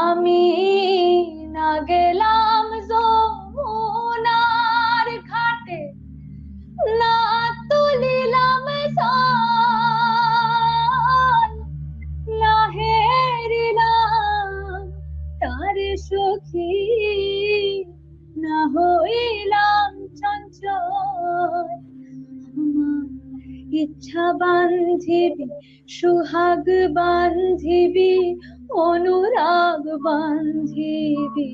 আমি না গেলাম যমুনার ঘাটে, না তুলিলাম না হেরিলাম তার সখী, না হইলাম চঞ্চল। ইচ্ছা বান্ধিবি, সুহাগ বান্ধিবি অনুরাগ বান্ধিবি